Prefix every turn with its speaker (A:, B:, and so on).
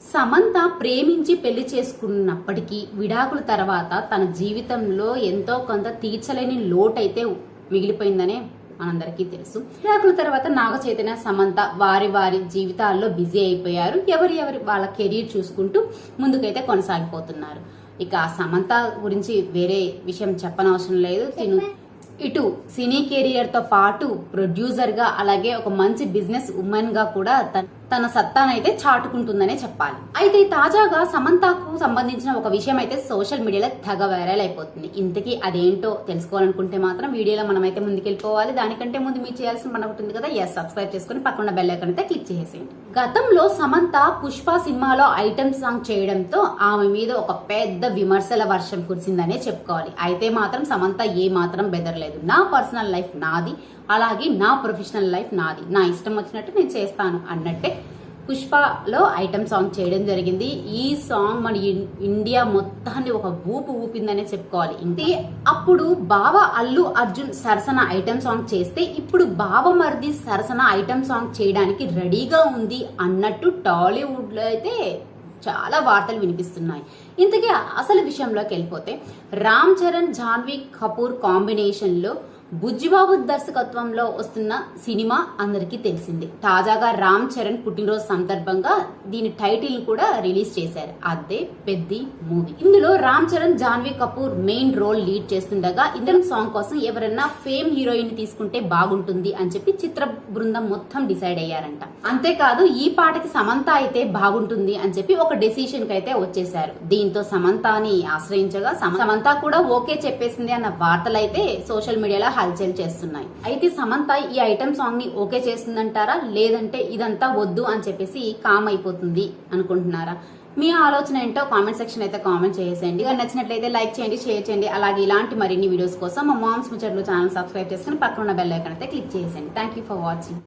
A: సమంత ప్రేమించి పెళ్ళి చేసుకున్నప్పటికీ విడాకుల తర్వాత తన జీవితంలో ఎంతో కొంత తీర్చలేని లోటైతే మిగిలిపోయిందనే మనందరికీ తెలుసు. విడాకుల తర్వాత నాగ చైతన్య సమంత వారి వారి జీవితాల్లో బిజీ అయిపోయారు. ఎవరి ఎవరి వాళ్ళ కెరీర్ చూసుకుంటూ ముందుకైతే కొనసాగిపోతున్నారు. ఇక సమంత గురించి వేరే విషయం చెప్పనవసరం లేదు. తిను. ఇటు సినీ కెరియర్తో పాటు ప్రొడ్యూసర్గా అలాగే ఒక మంచి బిజినెస్ ఉమెన్గా కూడా తన- తన సత్తానైతే చాటుకుంటుందనే చెప్పాలి. అయితే తాజాగా సమంతకు సంబంధించిన ఒక విషయం అయితే సోషల్ మీడియాలో తెగ వైరల్ అయిపోతుంది. ఇంతకీ అదేంటో తెలుసుకోవాలనుకుంటే మాత్రం వీడియోలో మనం అయితే ముందుకెళ్ళిపోవాలి. దానికంటే ముందు మీరు చేయాల్సిన పని ఉంటుంది కదా? ఎస్ సబ్స్క్రైబ్ చేసుకుని పక్కన బెల్ ఐకన్ అయితే క్లిక్ చేసేయండి. గతంలో సమంత పుష్ప సినిమాలో ఐటమ్ సాంగ్ చేయడంతో ఆమె మీద ఒక పెద్ద విమర్శల వర్షం కురిసిందనే చెప్పుకోవాలి. అయితే మాత్రం సమంత ఏ మాత్రం బెదరలేదు. నా పర్సనల్ లైఫ్ నాది అలాగే నా ప్రొఫెషనల్ లైఫ్ నాది. నా ఇష్టం వచ్చినట్టు నేను చేస్తాను అన్నట్టే పుష్పలో ఐటమ్ సాంగ్ చేయడం జరిగింది. ఈ సాంగ్ మన ఇన్- ఇండియా మొత్తాన్ని ఒక ఊపు ఊపిందనే చెప్పుకోవాలి. అంటే అప్పుడు బావ అల్లు అర్జున్ సరసన ఐటమ్ సాంగ్ చేస్తే ఇప్పుడు బావమర్ది సరసన ఐటమ్ సాంగ్ చేయడానికి రెడీగా ఉంది అన్నట్టు టాలీవుడ్లో అయితే చాలా వార్తలు వినిపిస్తున్నాయి. ఇంతకీ అసలు విషయంలోకి వెళ్ళిపోతే రామ్ చరణ్ జాన్వీ కపూర్ కాంబినేషన్లో బుజ్జిబాబు దర్శకత్వంలో వస్తున్న సినిమా అందరికీ తెలిసింది. తాజాగా రామ్ చరణ్ పుట్టినరోజు సందర్భంగా దీని టైటిల్ కూడా రిలీజ్ చేశారు. అదే పెద్ది మూవీ. ఇందులో Ram Charan Janhvi Kapoor main role lead చేస్తుండగా ఇందరం సాంగ్ కోసం ఎవరైనా ఫేమ్ హీరోయిన్ తీసుకుంటే బాగుంటుంది అని చెప్పి చిత్ర బృందం మొత్తం డిసైడ్ అయ్యారంట. అంతేకాదు ఈ పాటకి సమంత అయితే బాగుంటుంది అని చెప్పి ఒక డెసిషన్కి అయితే వచ్చేసారు దీంతో సమంతాని ఆశ్రయించగా సమ- సమంత కూడా ఓకే చెప్పేసింది అన్న వార్తలైతే సోషల్ మీడియాలో హల్చల్ చేస్తున్నాయి. అయితే సమంత ఈ ఐటమ్ సాంగ్ని ఓకే చేస్తుందంటారా? లేదంటే ఇదంతా వద్దు అని చెప్పేసి కామ్ అయిపోతుంది అనుకుంటున్నారా? మీ ఆలోచన ఏంటో కామెంట్ సెక్షన్ అయితే కామెంట్ చేసేయండి. నచ్చినట్లయితే లైక్ చేయండి షేర్ చేయండి. అలాగే ఇలాంటి మరిన్ని వీడియోస్ కోసం మా మామ్స్ ముచ్చట్లు ఛానల్ సబ్స్క్రైబ్ చేసుకుని పక్కన ఉన్న బెల్ ఐకన్ అయితే క్లిక్ చేసేయండి. Thank you for watching